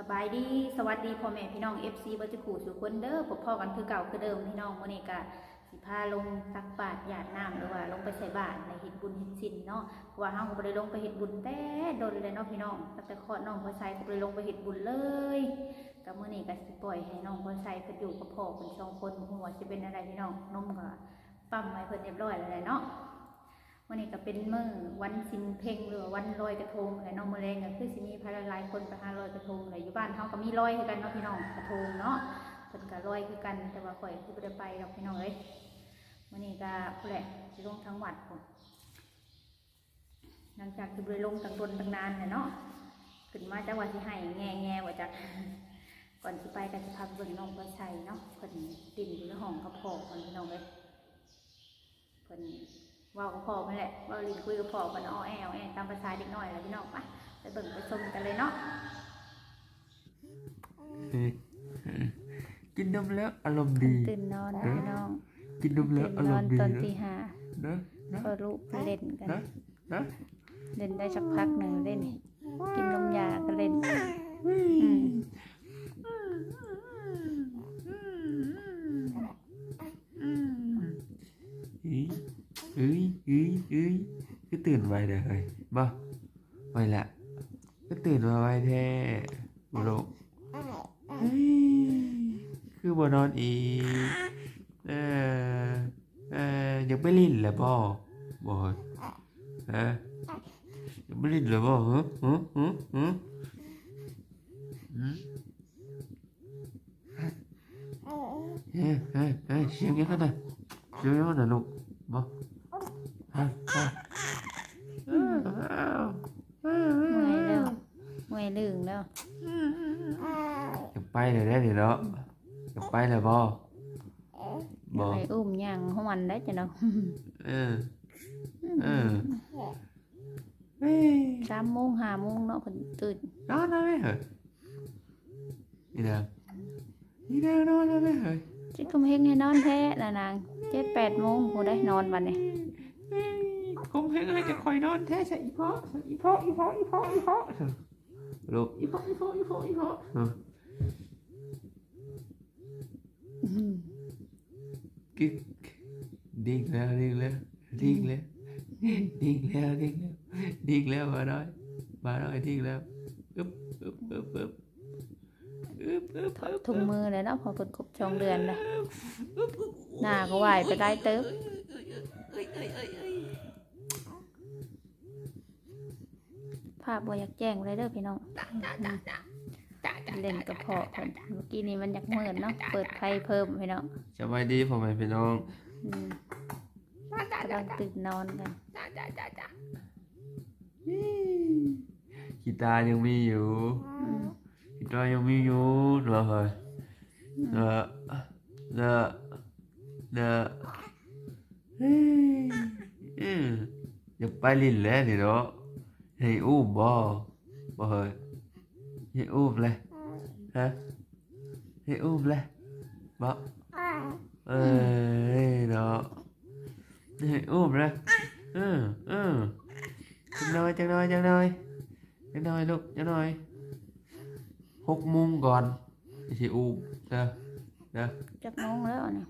สบายดีสวัสดีพ่อแม่พี่น้องเอฟซีบัจขู่สุคนเดอ้อพบพ่อกันคือเก่าคือเดิมพี่น้องวันนี้กะสิพาลงซักบาดหยาดน้ำหรือว่าลงไปใส่บาตรในเห็ดบุญเห็ดสินเนาะเพว่าเฮาก็เลลงไปเห็ดบุญแต่โดนเลยเนาะพี่น้องแต่ขอน้องพอใส่ก็เลลงไปเห็ดบุญเลยกับมื่อนี้ก็สิปล่อยให้น้องพอใส่เพิ่นอยู่กับพ่อุ่นสองคนหัวจะเป็นอะไรพี่น้องนมกับปั๊มไว้เพิ่นเรียบร้อยอะไรเนาะมื่อนี้ก็เป็นเมื่อวันสินเพลงหรือวันลอยกระทงอะไรน้องมะเร็งก็คือสิมีพาราลายคนไปหาลอยกระทงู่บ้านเฮาก็มีลอยคือกันเนาะพี่น้องกระทงเนาะเพิ่นก็ลอยคือกันแต่ว่าข่อยคือบ่ได้ไปเราพี่น้องเอ้ยมื้อนี้ก็ผู้แหละสิลงทั้งวัดผมหลังจากที่ไปลงตั้งต้นตั้งนานเนาะขึ้นมาจังว่าสิให้แง่แง่ว่าจักก่อนที่ไปกันสิพาเบิ่งน้องพระชัยเนาะเพิ่นดินยนห้องกับพ่อพ่นพี่น้องเอ้ยเพิ่นว่ากับพ่อมันแหละว่าลินคุยกับพ่อกันอ้อแอวแอตามภาษาเด็กน้อยแหละพี่น้องปะไปเบิ่งไปชมกันเลยเนาะ กินนมแล้วอารมณ์ดีตื่นนอนนะน้องกินนมแล้วอารมณ์ดีนอตอนตีห้าพอลูกเล่นกันเล่นได้สักพักหนึ่งเล่นกินนมยาก็เล่นเอ้ยเอ้ยเอ้ยก็ตื่นไวเลยเฮ้ยบ่ไวละก็ตื่นมาไวแท้ นอนอีก เออ เออยังไม่ลิ้นเหรอพ่อบอกฮะยังไม่ลิ้นเหรอพ่ฮึฮึฮึฮึเฮ้ยเฮ้ยเฮ้ยเสียงยังไงนะเสียงยังไงนะลูกบอกฮะฮะเมื่อยลึงแล้วจะไปเลยได้เดี๋ยว quay là bò. Bò. Phải ôm nhàng không ăn đấy cho đâu ừ. Ừ. Tam môn hà môn nó phải từ đó nó đấy hả đi đâu? Đi đâu nó nó đấy hả chứ không hiên hay non thế. Là nàng chết pẹt môn. Của đây, non mà này. Không hiên hay cái khỏi non thế sẽ y phó y phó y phó y phó y phó. Y phó y phó y phó y phó. กิ๊กดิ้งแล้วดิ้งแล้วดิ้งแล้วดิ้งแล้วดิ้งแล้วดิ้งแล้วมาน้อยมาน้อยดิ้งแล้วอึ๊บอึ๊บอึ๊บอึ๊บอึ๊บอึ๊บถอดถุงมือเลยเนาะพอเพิ่นครบสองเดือนเลยหน้าก็ไหวไปได้เติบภาพบ่อยากแจ้งเลยเด้อพี่น้อง เล่นกระเพาะเพิ่เมื่อกี้นี้มันอยากเมินเนาะเปิดไฟเพิ่มพี่น้องสบายดีพ่ไหม่พี่น้องอืมกำลังตื่นนอนกันกีตาร์ยังมีอยู่กีตาร์ยังมีอยู่เหรอเฮ้ยเด้อเด้อเฮ้ออย่าไปลินแล้วนี่เนาะให้อุ้มบ่บ่เฮ้ยให้อุ้มเลย ฮะให้อุ้มเลยบอกเอ้ยเนกะให้อุ้มเลยอืออือจังน้อยจังน้อยจังน้อยจังน้อยลูกจังน้อยหกโมงก่อนสิอุ้มเด้อเด้อจักน้องแล้วเนี่ย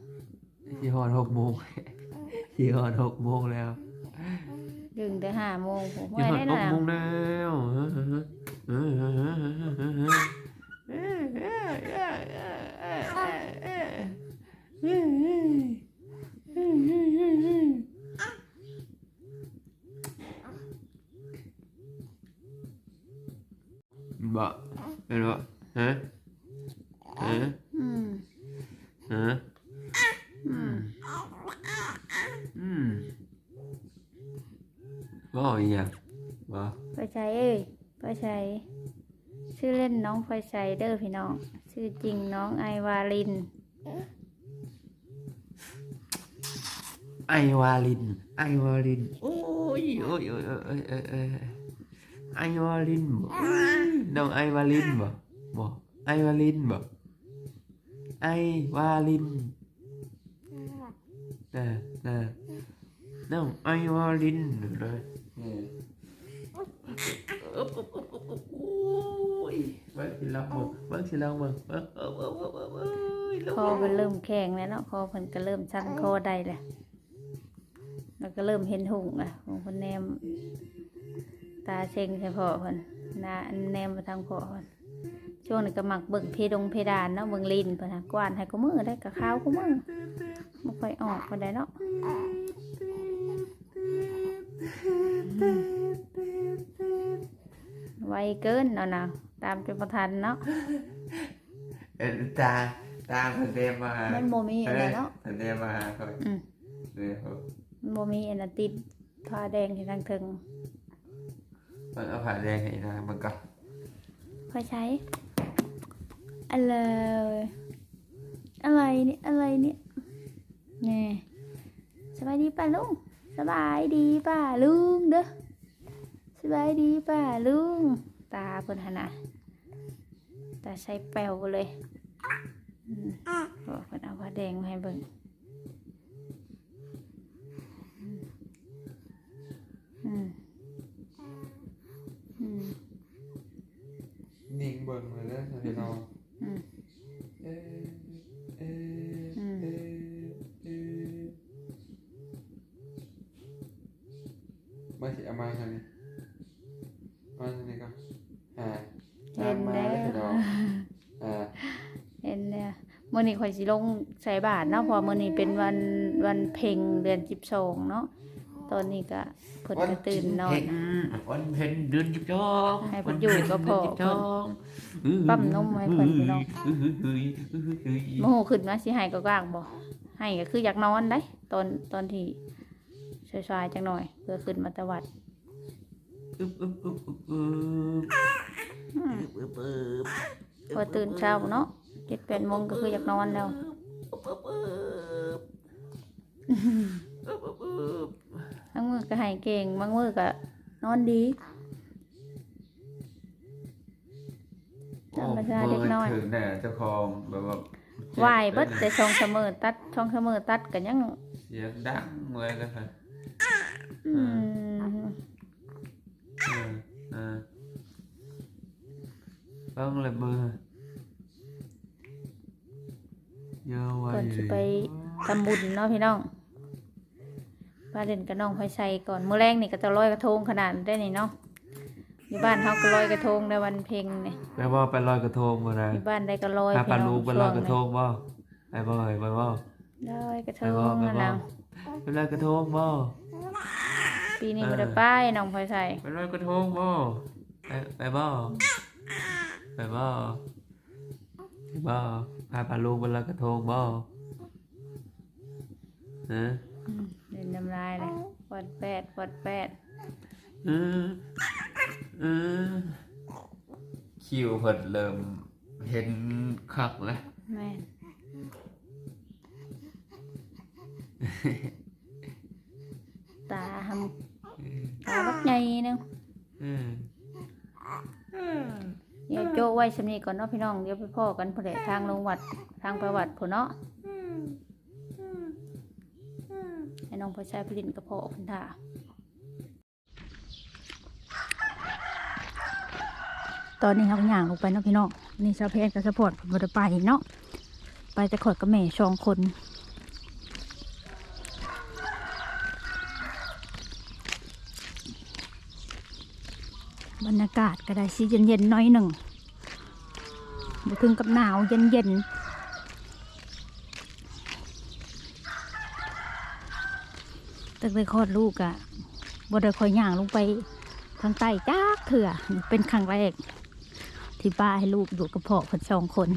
สิหอนหกโมงสิหอนหกโมงแล้วดึงแต่ห้าโมงผมไม่ได้หนาวหมแล้ว But, you know, huh? Eh? Huh? Eh? ไฟใช้เด้อพี่น้องชื่อจริงน้องไอวาลิน ไอวาลิน ไอวาลินโอ้ยโอ้ยโอ้ยโอ้ยโอ้ยโอ้ยโอ้ยไอวาลินบ่น้องไอวาลินบ่บ่ไอวาลินบ่ไอวาลินน่ะน่ะน้องไอวาลินเลย โอ้ยไปพี่ลองมึงเบิ้งสิลองมึงเบิ้งเออเออเออเออเออคอเพิ่นเริ่มแข็งแล้วเนาะคอเพิ่นก็เริ่มชันคอได้แหละแล้วก็เริ่มเห็นหุ่งอะของเพิ่นแนม ตาเชงใช่พอเพิ่นหน้าอันแนมมาทางพอเพิ่นช่วงนี้ก็มักเบิ่งเพดงเพดานเนาะเบิ่งลิ้นเพิ่นน่ะกวานให้กูมือได้กับข้าวกูมือบ่ค่อยออกปานใดเนาะไว เกินเนาะนะตามจนบ่ทันเนาะ เอ็นตาตาเพิ่นเดมมาหามันบ่มีอันนั้นเนาะเพิ่นเดมมาหาเขาอืมเนี่ยเขามันบ่มีอันนั้นติดผ้าแดงที่ทางเทิงมันเอาผ้าแดงให้นะมันก็ค่อยใช้อะไรอะไรเนี่ยอะไรเนี่ยแนี่สบายดีป่ะลุงสบายดีป่ะลุงเด้อสบายดีป่ะลุง ตาเพิ่นหนนะตาใช้แปวเลยอืมบอกเพิ่นเอาผ้าแดงมาให้เบิ่งอืมอืมนิ่งเบิ่งมาแล้วพี่น้องอืมเอ๊ะเอ๊ะอืมเอ๊ะเอ๊ะมาสิเอามาทางนี้มาทางนี้ก็อ่า เห็น มา แล้ว แล้วพี่น้องอ่า เห็นแล้วมื้อ นี้ข่อยสิลงใส่บาทเนาะเพอมื้อนี้เป็นวันวันเพ็งเดือน12เนาะตอนนี้ก็เพิ่นก็ตื่นนอน วันเพ็ญเดือนสิบสองให้เพิ่นอยู่ก็พอวันเพ็ญเดือนสิบสองปั๊มนมให้เพิ่นพี่น้องเฮ้ยเฮ้ยเฮ้ยเฮ้ยเฮ้ยโมโหขึ้นมาสิให้ก็กลางบ่ให้ก็คืออยากนอนได้ ตอนตอนที่สายๆจังหน่อยเพื่อขึ้นมาตะวัดอึ๊บอึ๊บอึ๊บอึ๊บอึ๊บอืมอึ๊บอึ๊บพอตื่นเช้าเนาะ 7-8โมงก็คืออยากนอนแล้วอึ๊บอึ๊บอึ๊บอึ๊บอึ๊บอึ๊บบางมื้อก็ให้เก่งบางมื้อก็นอนดีธรรมชาติเล็กน้อยโถึงแน่เจ้าของแบบว่าไหวายเบิดแต่ช่องเสมอตัดช่องเสมอตัดกันยังเสียงดังเลยกันค่ะอืมเออเออต้องเลยมือเยอะไว้ ก่อนสิไปทำบุญเนาะพี่น้องป้าเด่นกับน้องพลอยชัยก่อนมื้อแรกนี่ก็จะลอยกระทงขนาดได้นี่เนาะอยู่บ้านเฮาก็ลอยกระทงในวันเพ็ญนี่แปลว่าไปลอยกระทงมานะอยู่บ้านได้ก็ลอยพาพี่ปลาน้ลูองกไปลอยกระทงบ่ไปบ่อยไปบ่ลอยกระทไปงบ่ไปนั่นบ่แล้วไปลอยกระทงบ่ปีนี้เออบ่ได้ไปน้องพลอยชัยไปลอยกระทงบ่ไปไปบ่ไปบ่ไป บ่พาปลาลูกไปลอยกระทงบ่ฮะอืมเล่นน้ำลายเลยวัดแปดวัดแปดเออเออคิวเพิ่นเริ่มเห็นคักแล้ว แม่นตาหำตาบักใหญ่เนึง เออ เดี๋ยวโจ้ไว้สำนีก่อนเนาะพี่น้องเดี๋ยวไปพ่อกันพอดทางลงวัดทางประวัติพอเนาะให้น้องพอใช้ผลินกระเพาะพันธาตอนนี้เขาย่างลงไปเนาะพี่น้องนี่ชาวเพชรกับสปอร์ตผมจะไปเนาะไปแต่ขอดกับแม่สองคนบรรยากาศก็ได้สิเย็นๆหน้อยหนึ่ง บ่ถึงกับหนาวเย็นๆตั้งแต่คลอดลูกอะ่ะบ่ได้คอยย่างลงไปทางใต้จ้ากเถื่อเป็นครั้งแรก ที่ป้าให้ลูกอยู่กับพ่อคนสองคน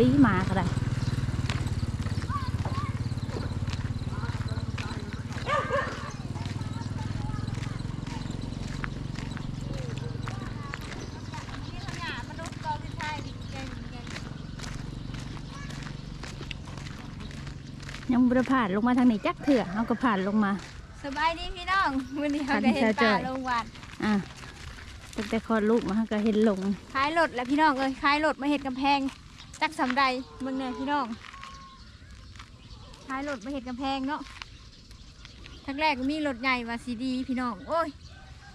ลี่มาก็ได้ยังบระผ่านลงมาทางไหนจักเถื่อเอาก็ผ่านลงมาสบายดีพี่น้องวันนี้เขาก็เห็นป่าลงวัดอะตั้งแต่คลอดลูกมาก็เห็นลงคลายรถแล้วพี่น้องเลยคลายรถมาเห็นกำแพง จักสำใดเมืองเนี่ยพี่น้องขายรถมาเห็ดกำแพงเนาะทักแรกก็มีรถใหญ่ว่าสีดีพี่น้อง โอ้ย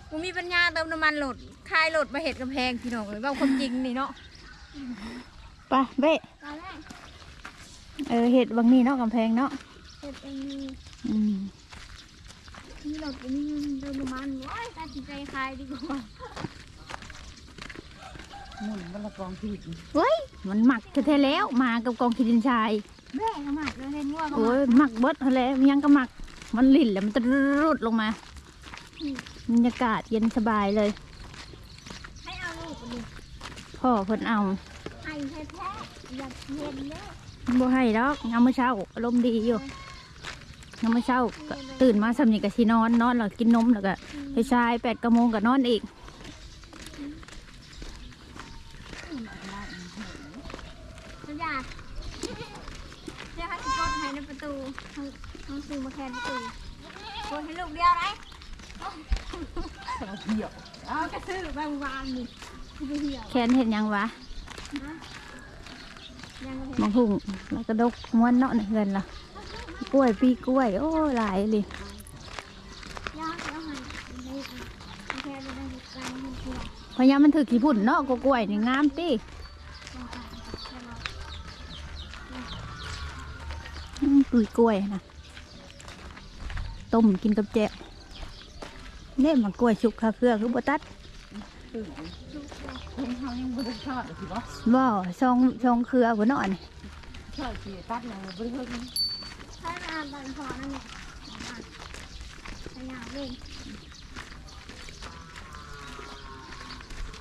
กูมีปัญญาเติมน้ำมันรถขายรถมาเห็ดกำแพงพี่น้องเอ้ยเว่าความจริงนี่เนาะไปเบ้ตอนแรกเออเห็ดบางนี่เนาะกำแพงเนาะเห็ดเองมีอืมมีรถก็มีเติมน้ำมันโอ้ยตัดสินใจขายดีกว่า หมุนมันละกองขีดเฮ้ยมันหมักแท้ๆแล้วมากับกองขีดินชายแม่ก็หมักแล้วเห็นงัวก็หโอ้มัยกหมักเบิดหั่นแหล้วยังก็หมักมันลิ่นแล้วมันจะรุดลงมาบรรยากาศเย็นสบายเลย ให้เอาลูกไปดิพ่อเพิ่นเอาให้แท้ๆอย่าเย็นเด้อบ่ให้ดอกยามมื้อเช้าอารมณ์ดีอยู่ยามมื้อเช้าก็ตื่นมาสำนีก็สินอนนอนแล้วกินนมแล้วก็ไปชายแปดกโมงก็นอนอีก สัญญาเดี๋ยวให้สิกดให้ในประตูให้ให้ซื้อมาแคนประตูกดให้ลูกเดียวไหนเหี่ยวเอากระซื้อไปเมื่อวานนี่ไปเหี่ยวแคนเห็นยังวะนะยังไม่เห็นมังหุงแล้วก็ดกม้วนเนาะในเฮือนล่ะกล้วยปีกล้วย โอ้หลายเลยยากแล้วให้ให้เอาแคนไปได้กลางให้เหี่ยวพยายามมันถือขี้พุ่นเนาะก็กล้วยนี่งามติ ต้องการจะรอ อืมปุยกล้วยนะต้มกินกับแจ่วเนี่ยมันกล้วยชุกคาเครือคือบ่ตัดเห็นเขายังบริชาติสิบ่บ่องซองเครือบ่เนาะนี่ชาติสิตัดยังบริเพิ่งให้มาอ่านตอนพอนั่นแหละอ่านให้ยาวเอง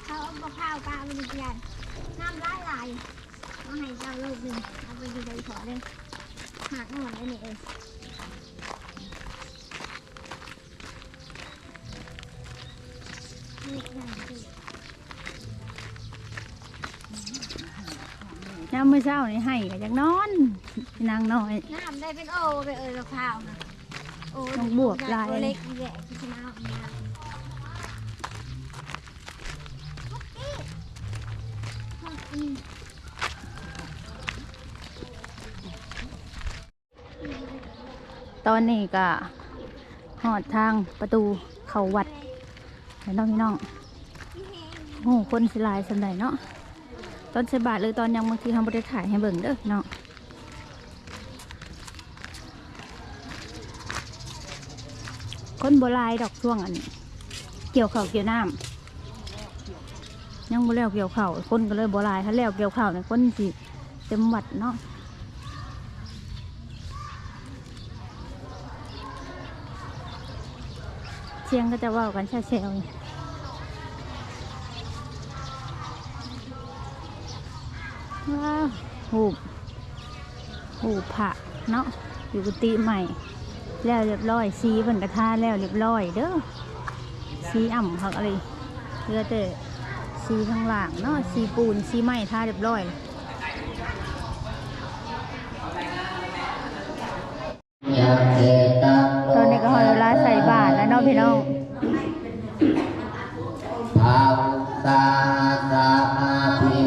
เขาเอามะพร้าวปลาไปดิเพียนน้ำลายไหลมาให้เจ้าลูกหนึ่งเอาไปดีเลยขอเลย หักหมดเลยนี่เองนี่ไงสิยามมื้อเช้านี่ให้ก็อยากนอนนางน้อยน้ำได้เป็นโอไปเอ่ยมะพร้าวนะโอ้ต้องบวกลายตัวเล็กนี่แหละที่ชนะออกมาอืม ตอนนี้ก็หอดทางประตูเขาวัดแล้วน้องพี่น้องโอ้คนสิลายสำใดเนาะตอนสบาทเลยตอนยังบางทีทำบริถ่ายให้เบิ่งเด้อพี่น้องคนโบราณดอกช่วงอันนี้เกี่ยวเข้าเกี่ยวน้ำยังบ่แล้วเกี่ยวเข้าคนก็เลยโบราณถ้าแล้วเกี่ยวเข้าเนี่ยคนสิเต็มวัดเนาะ เสียงก็จะว่ากันแช่เซลว้าวหูบหูบผักเนาะอยู่กุฏิใหม่ แล้วเรียบร้อยสีเพิ่นกระทาแล้วเรียบร้อยเด้อสีอ่ำผักอะไรเหลือแต่สีข้างหลังเนาะสีปูนสีไม้ทาเรียบร้อยอนนี้ก็หอยเวล นาะพี่น้องภาวุสาสามาภิ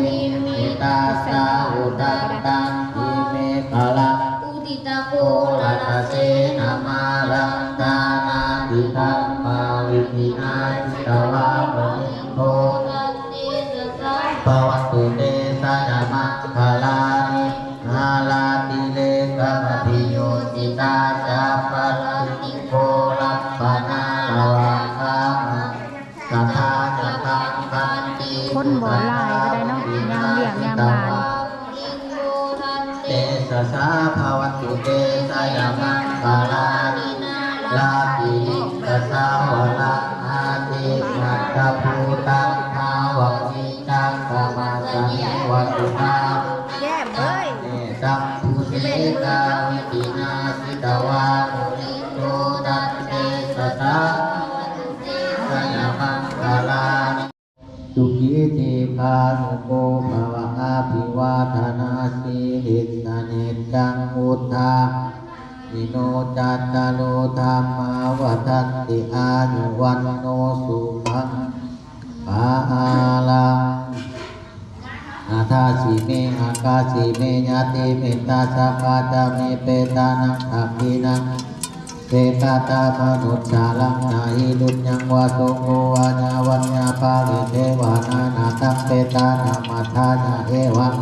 มิตาสาอุตันตังอิเมภละอุติตาโกโอรัตเสนามาลังกานาติตัมมาวิธินาจิตวาปนิโภตัสสิสสะภวัตุเต นุโกภวะอาภิวาทนาสีหิสเนจังอุทธาปิโนจัตตาโลธรรมาวัฏติอายุวันโนสุขังภาลังอาทาสีเมอากาสีเมญาติเมตตาสัพพาจามิเปตานังทักขินัง เสกาตามนุชาลังนาอิลุญยังวาโสโกวาญาวัญญาปาลิเทวานานาตัมเปตานามาทานาเอวัง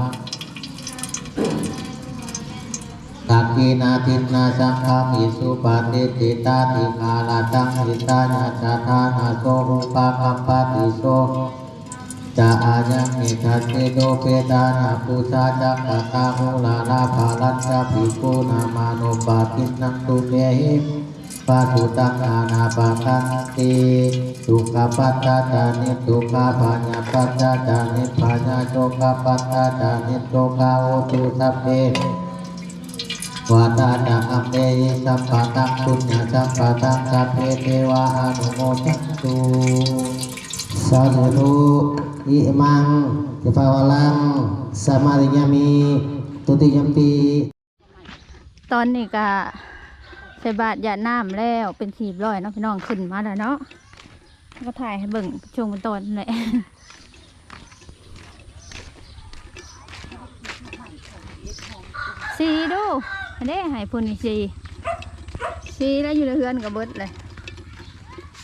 ตักกีนาทินนาสังฆามิสุปฏิติตาติคาลาตังหิตาญาจาทานาโสรุปาคัมปติโส จะอายังมิทัสสิโดเปตานาปุชาจักขตามุลาลาภาลัญจาภิกขุนามานุปาทินังตุเมหิปาสุตังอานาปาคันติสุกขปัตตาจานิสุกขปัญญาปัตตาจานิปัญญาโชกปัตตาจานิโชกาโอตุสัพเพวาตาจักอัปเตยิสัพพะตังปุญญาสัพพะตังสัพเพเทวาอนุโมทันตุ สาธุอิมังติภาวลังสมาริยามิตุติยมปีตอนนี้ก็ใส่บาตรยาน้ำแล้วเป็นสีบร้อยเนาะพี่น้องขึ้นมาแล้วเนาะก็ถ่ายให้เบิ่งช่วงตอนนั่นแหละสีดูอันนี้ให้พุ่นสีสีแล้วอยู่ในเฮือนกับเบิดเลย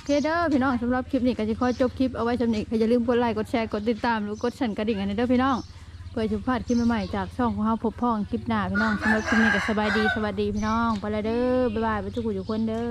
เคเด้อพี่น้องสำหรับคลิปนี้ก็จะขอจบคลิปเอาไว้สำนี้ก็อย่าลืมกดไลค์กดแชร์กดติดตามหรือกดสั่นกระดิ่งอันนี้เด้อพี่น้องเพื่อจะพลาดคลิปใหม่ๆจากช่องของเราพบพ่องคลิปหน้าพี่น้องสำหรับคลิปนี้ก็สบายดีสวัสดีพี่น้องไปเลยเด้อบ๊ายบายไปทุกคนทุกคนเด้อ